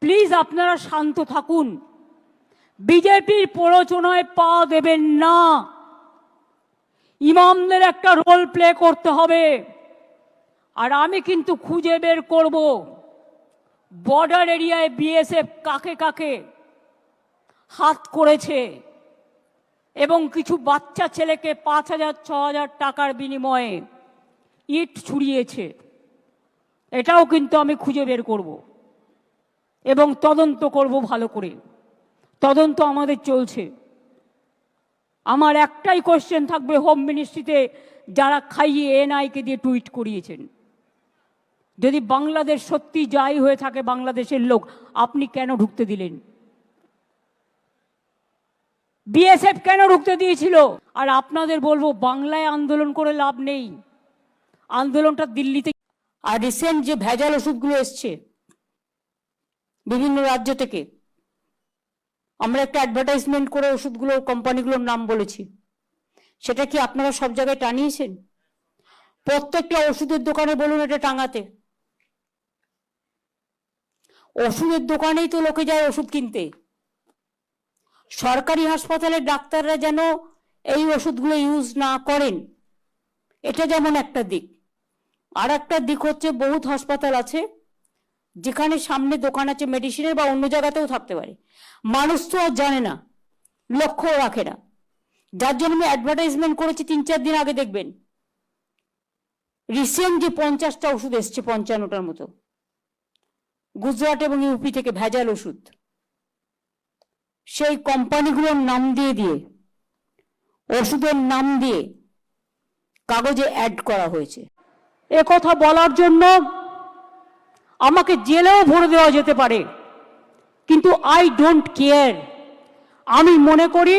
Please আপনারা শান্ত থাকুন। বিজেপির প্ররোচনায় পা দেবেন না। ইমামদের একটা রোল প্লে করতে হবে। আর আমি কিন্তু খুঁজে বের করব। বর্ডার এরিয়ায় বিএসএফ কাকে কাকে হাত করেছে এবং কিছু বাচ্চা ছেলেকে পাঁচ হাজার, ছ হাজার টাকার বিনিময়ে ইট ছুড়িয়েছে। এটাও কিন্তু আমি খুঁজে বের করব। এবং তদন্ত করব ভালো করে। তদন্ত আমাদের চলছে। আমার একটাই কোশ্চেন থাকবে হোম মিনিস্ট্রিতে যারা খাইয়ে এনআইকে দিয়ে টুইট করিয়েছেন। যদি বাংলাদেশ সত্যি যাই হয়ে থাকে বাংলাদেশের লোক, আপনি কেন ঢুকতে দিলেন? বিএসএফ কেন ঢুকতে দিয়েছিল? আর আপনাদের বলব, বাংলায় আন্দোলন করে লাভ নেই। আন্দোলনটা দিল্লিতে আর রিসেন্ট যে ভেজাল ওষুধগুলো এসছে বিভিন্ন রাজ্য থেকে। আমরা একটা অ্যাডভার্টাইজমেন্ট করে ওষুধগুলো কোম্পানিগুলোর নাম বলেছি। সেটা কি আপনারা সব জায়গায় টানিয়েছেন? প্রত্যেকটা ওষুধের দোকানে বলুন এটা টাঙাতে। ওষুধের দোকানেই তো লোকে যায় ওষুধ কিনতে। সরকারি হাসপাতালের ডাক্তাররা যেন এই ওষুধগুলো ইউজ না করেন, এটা যেমন একটা দিক। আর একটা দিক হচ্ছে বহুত হাসপাতাল আছে যেখানে সামনে দোকান আছে মেডিসিনের বা অন্য জায়গাতেও থাকতে পারে। মানুষ তো আর জানে না লক্ষ্য রাখে না। যার জন্য আমি অ্যাডভার্টাইজমেন্ট করেছি, তিন চার দিন আগে দেখবেন। রিসেন্ট যে পঞ্চাশটা ওষুধ এসছে, পঞ্চান্নটার মতো। গুজরাট এবং ইউপি থেকে ভেজাল ওষুধ। সেই কোম্পানিগুলোর নাম দিয়ে দিয়ে, ওষুধের নাম দিয়ে কাগজে অ্যাড করা হয়েছে। কথা বলার জন্য আমাকে জেলেও ভরে দেওয়া যেতে পারে। কিন্তু আই ডোন্ট কেয়ার আমি মনে করি,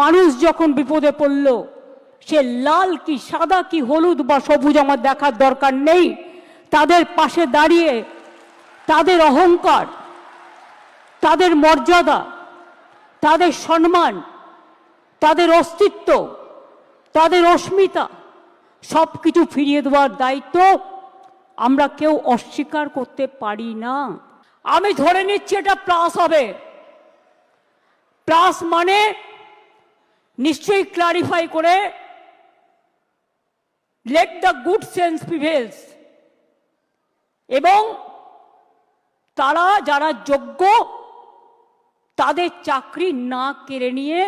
মানুষ যখন বিপদে পড়ল, সে লাল কি, সাদা কি, হলুদ বা সবুজ আমার দেখার দরকার নেই। তাদের পাশে দাঁড়িয়ে, তাদের অহংকার, তাদের মর্যাদা, তাদের সম্মান, তাদের অস্তিত্ব, তাদের অস্মিতা সব কিছু ফিরিয়ে দেওয়ার দায়িত্ব আমরা কেউ অস্বীকার করতে পারি না। আমি ধরে নিচ্ছি এটা প্লাস হবে। প্লাস মানে নিশ্চয়ই ক্লারিফাই করে let the good sense prevails এবং তারা যারা যোগ্য, তাদের চাকরি না কেড়ে নিয়ে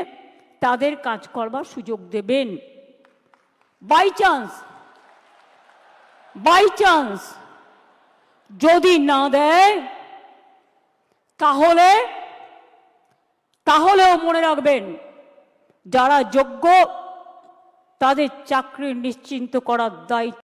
তাদের কাজ করবার সুযোগ দেবেন। বাই চান্স বাই চান্স যদি না দেয়, তাহলে, তাহলেও মনে রাখবেন, যারা যোগ্য, তাদের চাকরি নিশ্চিন্ত করার দায়িত্ব